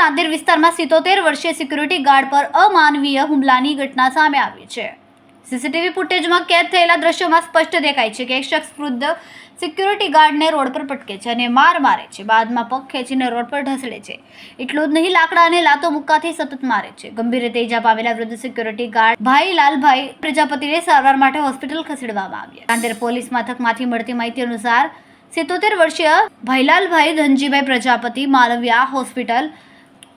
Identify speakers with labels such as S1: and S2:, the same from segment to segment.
S1: રાંદેર વિસ્તારમાં સિત્તોતેર વર્ષીય security guard પર અમાનવીય હુમલાની ઘટના સામે આવી છે. સીસીટીવી ફૂટેજમાં કેદ થયેલા દ્રશ્યોમાં સ્પષ્ટ દેખાય છે કે એક શખ્સ વૃદ્ધ સિક્યુરિટી ગાર્ડને રોડ પર પટકે છે અને માર મારે છે. બાદમાં પગ ખેંચીને રોડ પર ઢસડે છે. એટલું જ નહીં, લાકડા અને લાતો મુક્કાથી સતત મારે છે. ગંભીર રીતે ઈજા પામેલા વૃદ્ધ સિક્યુરિટી ગાર્ડ ભાઈ લાલભાઈ પ્રજાપતિને સારવાર માટે હોસ્પિટલ ખસેડવામાં આવ્યા. રાંદેર પોલીસ મથકમાંથી મળતી માહિતી અનુસાર સિત્તોતેર વર્ષીય ભાઈલાલભાઈ ધનજીભાઈ પ્રજાપતિ માલવિયા હોસ્પિટલ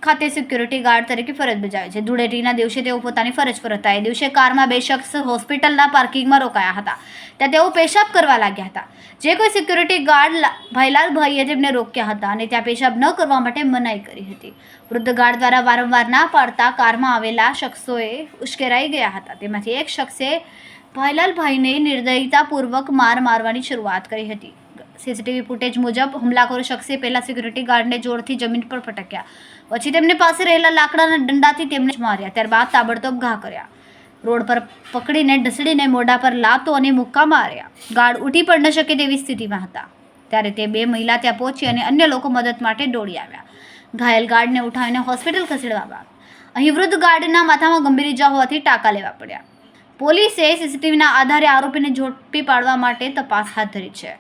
S1: ખાતે સિક્યુરિટી ગાર્ડ તરીકે ફરજ બજાવે છે. ધૂળેટીના દિવસે તેઓ પોતાની ફરજ પર હતા. એ દિવસે કારમાં બે શખ્સ હોસ્પિટલના પાર્કિંગમાં રોકાયા હતા. ત્યાં તેઓ પેશાબ કરવા લાગ્યા હતા. જે કોઈ સિક્યુરિટી ગાર્ડ ભાઈલાલભાઈએ તેમને રોક્યા હતા અને ત્યાં પેશાબ ન કરવા માટે મનાઈ કરી હતી. વૃદ્ધ ગાર્ડ દ્વારા વારંવાર ના પાડતા કારમાં આવેલા શખ્સોએ ઉશ્કેરાઈ ગયા હતા. તેમાંથી એક શખ્સે ભાઈલાલભાઈને નિર્દયતાપૂર્વક માર મારવાની શરૂઆત કરી હતી. સીસીટીવી ફૂટેજ મુજબ હુમલાખોર શખ્સે પહેલા સિક્યુરિટી ગાર્ડને જોરથી જમીન પર ફટક્યા. પછી તેમને પાસે રહેલા લાકડાના દંડાથી તેમને માર્યા, ત્યારબાદ તાબડતોબ ઘા કર્યા. રોડ પર પકડીને, ઢસડીને મોઢા પર લાતો અને મુક્કા માર્યા. ગાર્ડ ઉઠી પણ ન શકે તેવી સ્થિતિમાં હતા. ત્યારે તે બે મહિલા ત્યાં પહોંચી અને અન્ય લોકો મદદ માટે દોડી આવ્યા. ઘાયલ ગાર્ડને ઉઠાવીને હોસ્પિટલ ખસેડવામાં અહીં વૃદ્ધ ગાર્ડના માથામાં ગંભીર ઇજા હોવાથી ટાંકા લેવા પડ્યા. પોલીસે સીસીટીવીના આધારે આરોપીને ઝડપી પાડવા માટે તપાસ હાથ ધરી છે.